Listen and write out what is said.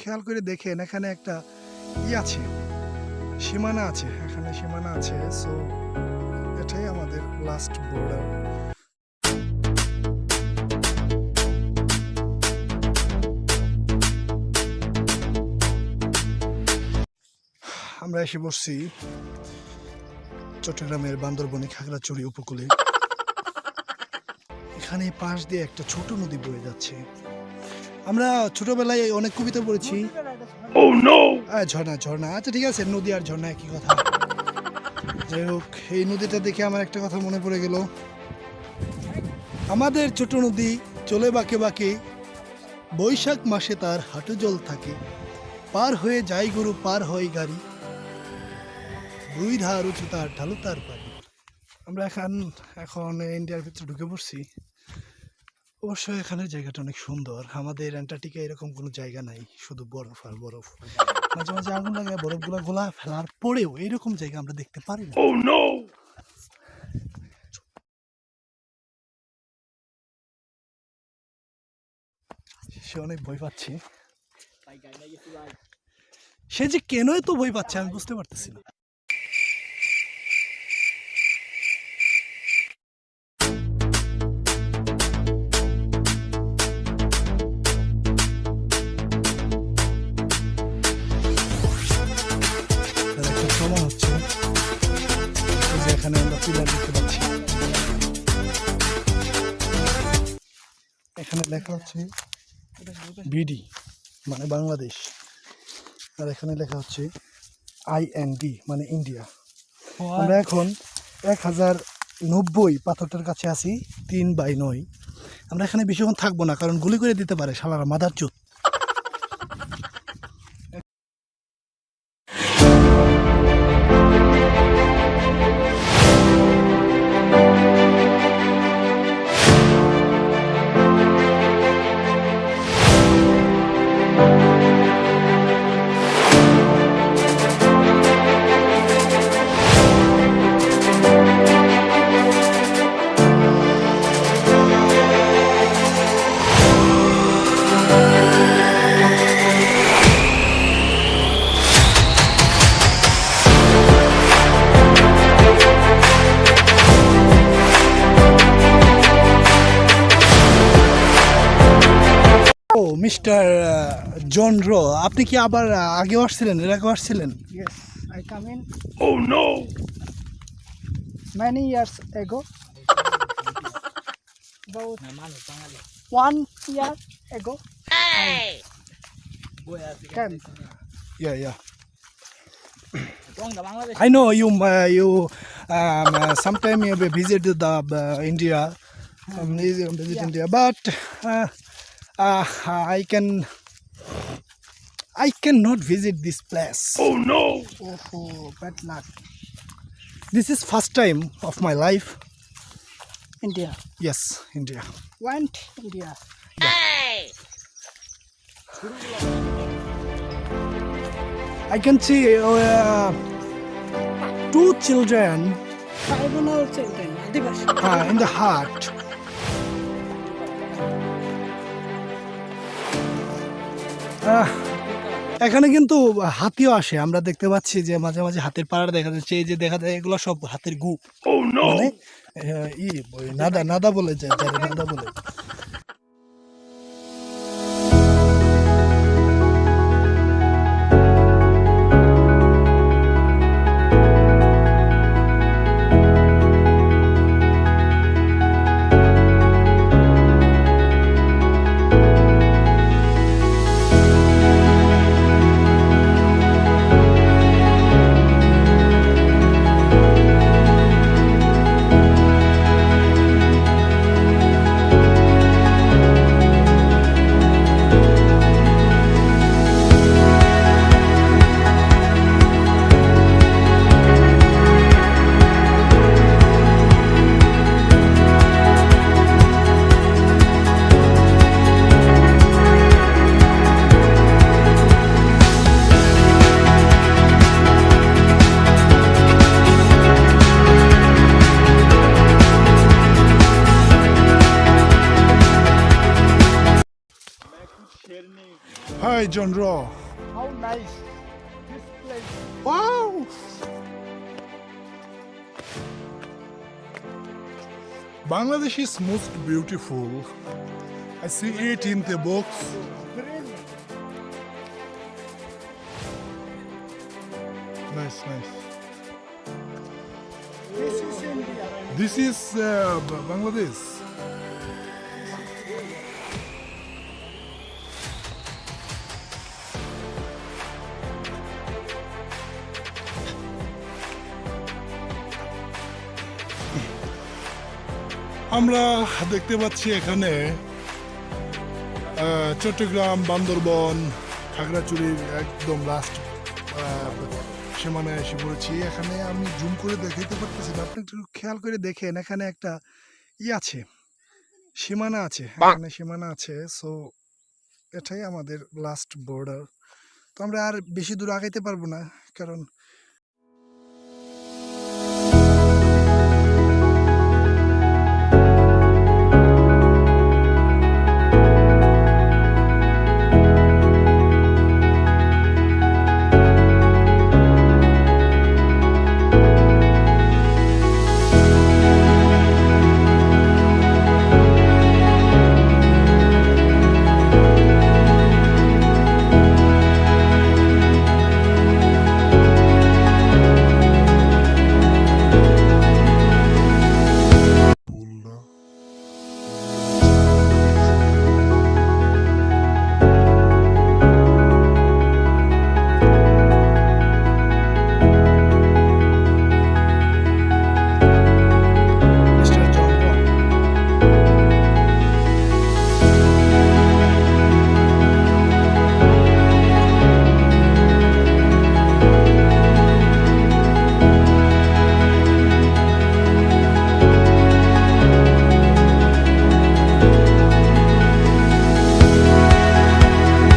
খেয়াল করে দেখেন, এখানে একটা ই আছে, সীমানা আছে, এখানে সীমানা আছে সো এটাই আমাদের লাস্ট বর্ডার আমরা এসে বসছি চট্টগ্রামের বান্দরবনে খাগড়াছড়ি উপকূলে। এখানে পাশ দিয়ে একটা ছোট নদী বয়ে যাচ্ছে। আমরা ছোটবেলায় অনেক কবিতা পড়েছি। আহ, ঝর্ণা ঝর্ণা। আচ্ছা ঠিক আছে নদী আর ঝর্ণা একই কথা। যাই হোক এই নদীটা দেখে আমার একটা কথা মনে পড়ে গেল। আমাদের ছোট নদী চলে বাঁকে বাঁকে বৈশাখ মাসে তার হাঁটু জল থাকে। পার হয়ে যায় গরু পার হয় গাড়ি। দুই ধার উঁচু তার ঢালু তার পারি আমরা এখন এখন ইন্ডিয়ার ভিতরে ঢুকে পড়ছি। অবশ্য এখানে জায়গাটা অনেক সুন্দর। আমাদের অ্যান্টার্কটিকা এরকম কোনো জায়গা নাই শুধু বরফ আর বরফ। মাঝে মাঝে আগুন লাগায় বরফগুলো গোলা ফেলার পরেও এরকম জায়গা আমরা দেখতে পারি না। সে অনেক ভয় পাচ্ছে। সে যে কেন এত ভয় পাচ্ছে আমি বুঝতে পারতেছি না। এখানে আমরা পিলার দেখতে পাচ্ছি। এখানে লেখা হচ্ছে বিডি মানে বাংলাদেশ। আর এখানে লেখা হচ্ছে আইএনডি মানে ইন্ডিয়া। আমরা এখন এক হাজার নব্বই পাথরটার কাছে আছি তিন বাই নয়। আমরা এখানে বেশিক্ষণ থাকব না কারণ গুলি করে দিতে পারে শালারা মাদার চোত মিস্টার জন রো আপনি কি আবার আগে আসছিলেন এর আগে আসছিলেন? Yes I come in oh no many years ago one year ago yeah yeah I know you uh, you um, uh, sometime you visit the uh, India. Um, um, uh, uh, I can. I cannot visit this place. Oh, no! oh, bad luck. This is first time of my life. India. Yes, India. Went India. I can see uh, two children Tribal children. Adivashi. uh, in the heart. এখানে কিন্তু হাতিও আসে। আমরা দেখতে পাচ্ছি যে মাঝে মাঝে হাতের পাড়া দেখা যাচ্ছে। এই যে দেখা যায় এগুলো সব হাতের গু। মানে ই নাদা নাদা বলে যায় নাদা বলে। By John Raw. How nice this place. Wow! Bangladesh is most beautiful. I see it in the books. Nice, nice. This is India. This is uh, Bangladesh. আমরা দেখতে পাচ্ছি এখানে চট্টগ্রাম, বান্দরবন খাগড়াচুরির একদম লাস্ট সীমানায় এসে পড়েছি। এখানে আমি জুম করে দেখাইতে পারতেছি না। আপনি একটু খেয়াল করে দেখেন, এখানে একটা ই আছে, সীমানা আছে, এখানে সীমানা আছে। সো এটাই আমাদের লাস্ট বর্ডার তো আমরা আর বেশি দূর আগাইতে পারব না, কারণ